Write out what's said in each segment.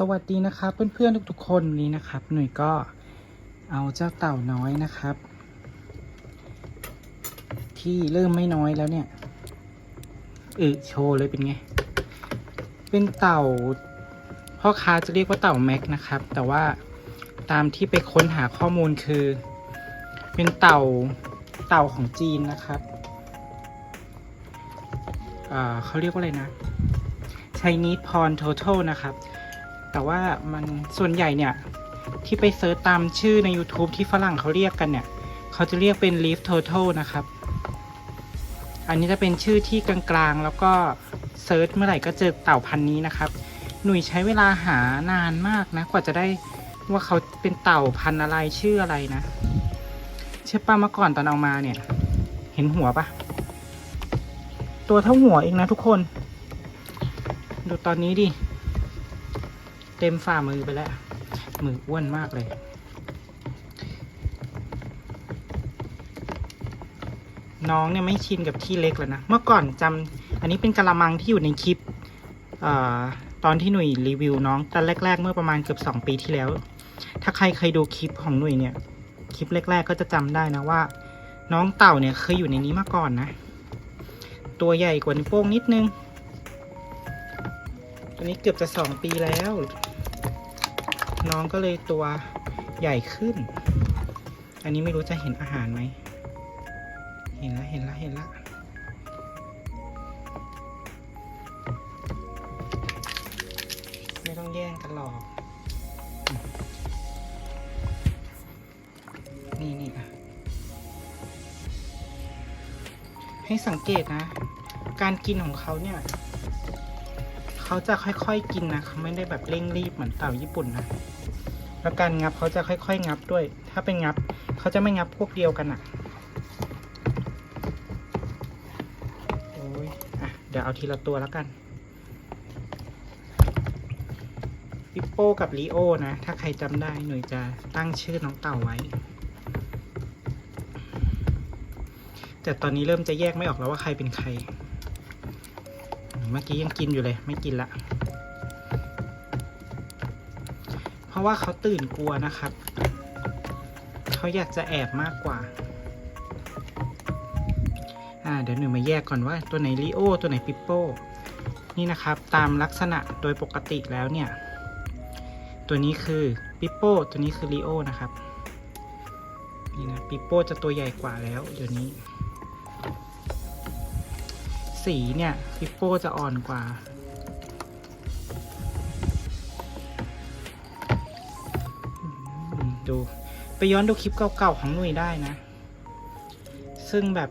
สวัสดีนะครับเพื่อนๆทุกๆคนนี้นะครับ หน่วยก็เอาเจ้าเต่าน้อยนะครับ ที่เริ่มไม่น้อยแล้วเนี่ยออโชว์เลยเป็นไง เป็นเต่าพ่อค้าจะเรียกว่าเต่าแม็กนะครับ แต่ว่าตามที่ไปค้นหาข้อมูลคือ เป็นเต่าเต่าของจีนนะครับอ่าเขาเรียกว่าอะไรนะ Chinese Pond Total นะครับ แต่ว่ามันส่วนใหญ่เนี่ย ที่ไปเซิร์ชตามชื่อใน YouTube ที่ฝรั่งเขาเรียกกันเนี่ย เขาจะเรียกเป็น Leaf Total นะครับ อันนี้จะเป็นชื่อที่กลางๆ แล้วก็เซิร์ชเมื่อไหร่ก็เจอเต่าพันนี้นะครับ หนุ่ยใช้เวลาหานานมากนะ กว่าจะได้ว่าเขาเป็นเต่าพันอะไรชื่ออะไรนะ เชื่อป้าเมื่อก่อนตอนเอามาเนี่ย เห็นหัวปะตัวเท่าหัวเองนะทุกคน ดูตอนนี้ดิ เต็มฝ่ามือไปแล้ว มืออ้วนมากเลย น้องเนี่ยไม่ชินกับที่เล็กแล้วนะ เมื่อก่อนจำอันนี้เป็นกะละมังที่อยู่ในคลิปเออตอนที่หนุ่ยรีวิวน้องตอนแรก ๆ เมื่อประมาณเกือบสองปีที่แล้ว ถ้าใครเคยดูคลิปของหนุ่ยเนี่ย คลิปแรก ๆ ก็จะจำได้นะว่า น้องเต่าเนี่ยเคยอยู่ในนี้มาก่อนนะ ตัวใหญ่กว่านิ้วโป้งนิดนึง ตัวนี้เกือบจะสองปีแล้ว น้องก็เลยตัวใหญ่ขึ้น อันนี้ไม่รู้จะเห็นอาหารไหม เห็นแล้วเห็นแล้วเห็นแล้วไม่ต้องแย่งกันหรอก นี่นี่อะให้สังเกตนะ การกินของเขาเนี่ย เขาจะค่อยๆกินนะเขาไม่ได้แบบเร่งรีบเหมือนเต่าญี่ปุ่นนะแล้วการงับเขาจะค่อยๆงับด้วย ถ้าเป็นงับเขาจะไม่งับพวกเดียวกันอะโอ้ยอะเดี๋ยวเอาทีละตัวแล้วกันปิปโป้กับลีโอนะ ถ้าใครจำได้หน่วยจะตั้งชื่อน้องเต่าไว้ แต่ตอนนี้เริ่มจะแยกไม่ออกแล้วว่าใครเป็นใคร เมื่อกี้ยังกินอยู่เลย ไม่กินละ เพราะว่าเขาตื่นกลัวนะครับ เขาอยากจะแอบมากกว่า อ่า เดี๋ยวหนูมาแยกก่อนว่า ตัวไหนลิโอ ตัวไหนปิปโป้ นี่นะครับ ตามลักษณะโดยปกติแล้วเนี่ย ตัวนี้คือปิปโป้ ตัวนี้คือลิโอนะครับ นี่นะปิปโป้จะตัวใหญ่กว่าแล้ว เดี๋ยวนี้ สีเนี่ยปิปโป้จะอ่อนกว่า ดู ไปย้อนดูคลิปเก่าๆของหนุ่ยได้นะ ซึ่งแบบ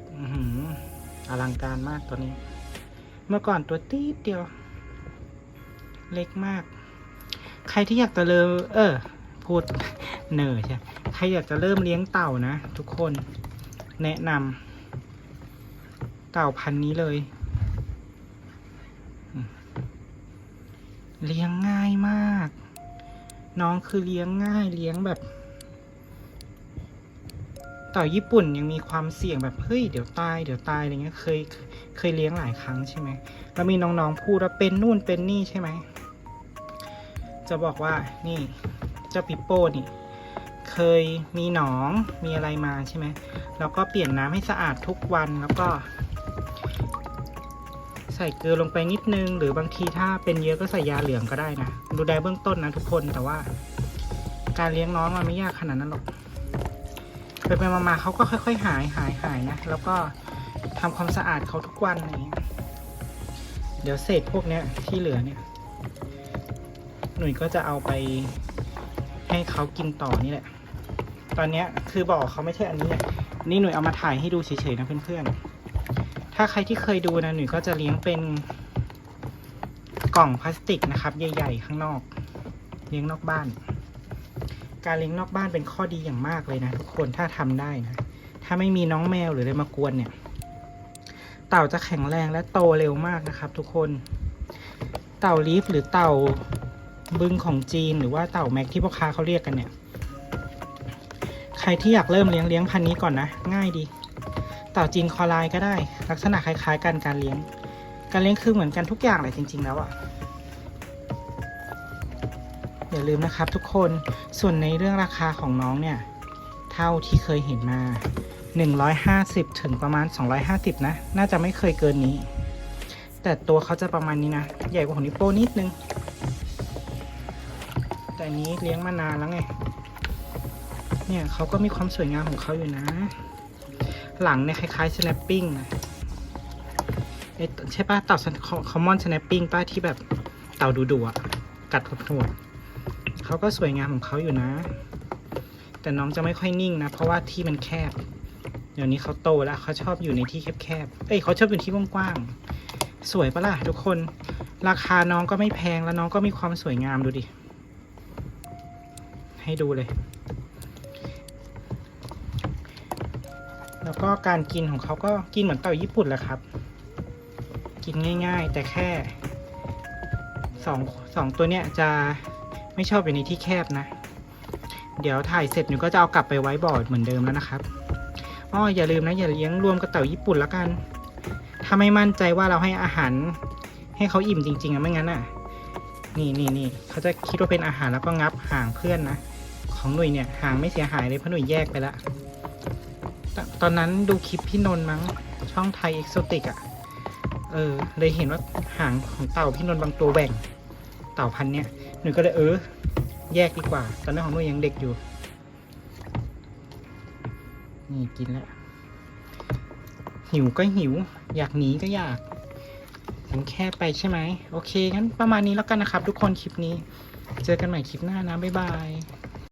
อลังการมากตัวนี้ เมื่อก่อนตัวตีดเดียว เล็กมาก ใครที่อยากจะเริ่มเออ พูดเนอใช่ ใครอยากจะเริ่มเลี้ยงเต่านะ ทุกคนแนะนำเต่าพันนี้เลย เลี้ยงง่ายมาก น้องคือเลี้ยงง่ายเลี้ยงแบบ ต่าญี่ปุ่นยังมีความเสี่ยงแบบเฮ้ยเดี๋ยวตายเดี๋ยวตายอะไรเงี้ยเคยเคยเลี้ยงหลายครั้งใช่ไหมแล้วมีน้องๆพูดว่าเป็นนู่นเป็นนี่ใช่ไหมจะบอกว่านี่เจ้าปิโป้นี่เคยมีหนองมีอะไรมาใช่ไหมแล้วก็เปลี่ยนน้ำให้สะอาดทุกวันแล้วก็ ใส่เกลือลงไปนิดนึง หรือบางทีถ้าเป็นเยอะก็ใส่ยาเหลืองก็ได้นะดูแลเบื้องต้นนะทุกคนแต่ว่า การเลี้ยงน้องมันไม่ยากขนาดนั้นหรอกไปไปมาๆเขาก็ค่อยๆ หายหายหายนะ แล้วก็ทำความสะอาดเขาทุกวันอะไรเงี้ยเดี๋ยวเศษพวกเนี้ยที่เหลือเนี่ย หนุ่ยก็จะเอาไปให้เขากินต่อนี่แหละ ตอนเนี้ยคือบอกเขาไม่ใช่อันนี้แหละนี่หนุ่ยเอามาถ่ายให้ดูเฉยๆนะเพื่อนๆ ถ้าใครที่เคยดูนะหนุ่ยก็จะเลี้ยงเป็นกล่องพลาสติกนะครับ ใหญ่ ๆ ข้างนอก เลี้ยงนอกบ้าน การเลี้ยงนอกบ้านเป็นข้อดีอย่างมากเลยนะ ทุกคนถ้าทำได้นะ ถ้าไม่มีน้องแมวหรืออะไรมากวนเนี่ย เต่าจะแข็งแรงและโตเร็วมากนะครับ ทุกคน เต่าลีฟหรือเต่าบึงของจีนหรือว่าเต่าแม็กที่พ่อค้าเขาเรียกกันเนี่ย ใครที่อยากเริ่มเลี้ยงเลี้ยงพันนี้ก่อนนะ ง่ายดี เต่าจีนคอลายก็ได้ ลักษณะคล้าย ๆ กันการเลี้ยง การเลี้ยงคือเหมือนกันทุกอย่างเลยจริง ๆ แล้วอะอย่าลืมนะครับทุกคนส่วนในเรื่องราคาของน้องเนี่ย เท่าที่เคยเห็นมา 150 ถึงประมาณ 250 นะ น่าจะไม่เคยเกินนี้ แต่ตัวเขาจะประมาณนี้นะ ใหญ่กว่าของนิโป้นิดนึง แต่นี้เลี้ยงมานานแล้วไงเนี่ยเขาก็มีความสวยงามของเขาอยู่นะ หลังเนี่ยคล้ายๆ snapping นะใช่ป่ะเต่าคอมมอน snapping ป้าที่แบบเต่าดุๆอะกัดโหดๆเขาก็สวยงามของเขาอยู่นะ แต่น้องจะไม่ค่อยนิ่งนะ เพราะว่าที่มันแคบ เดี๋ยวนี้เขาโตแล้วเขาชอบอยู่ในที่แคบๆ เอ้ยเขาชอบอยู่ที่กว้างๆ สวยปะล่ะทุกคน ราคาน้องก็ไม่แพงแล้วน้องก็มีความสวยงามดูดิ ให้ดูเลย แล้วก็การกินของเขาก็กินเหมือนเต่าญี่ปุ่นแหละครับ กินง่าย ๆ แต่แค่สองสองตัวเนี้ยจะไม่ชอบอยู่ในที่แคบนะ เดี๋ยวถ่ายเสร็จหนูก็จะเอากลับไปไว้บอร์ดเหมือนเดิมแล้วนะครับอ้ออย่าลืมนะอย่าเลี้ยงรวมกับเต่าญี่ปุ่นแล้วกัน ถ้าไม่มั่นใจว่าเราให้อาหารให้เขาอิ่มจริง ๆอะไม่งั้นอะนี่นี่นี่เขาจะคิดว่าเป็นอาหารแล้วก็งับห่างเพื่อนนะ ของหนุ่ยเนี่ยห่างไม่เสียหายเลยเพราะหนุ่ยแยกไปละ ตอนนั้นดูคลิปพี่นนท์มั้ง ช่องไทยเอ็กโซติกอะเออ เลยเห็นว่าหางของเต่าพี่นนท์บางตัวแบ่ง เต่าพันธุ์เนี่ยหนูก็เลยเออ แยกดีกว่า ตอนนั้นของหนูยังเด็กอยู่ นี่กินแล้วหิวก็หิว อยากหนีก็อยากมันแค่ไปใช่ไหม โอเคงั้นประมาณนี้แล้วกันนะครับ ทุกคนคลิปนี้ เจอกันใหม่คลิปหน้านะ บ๊ายบาย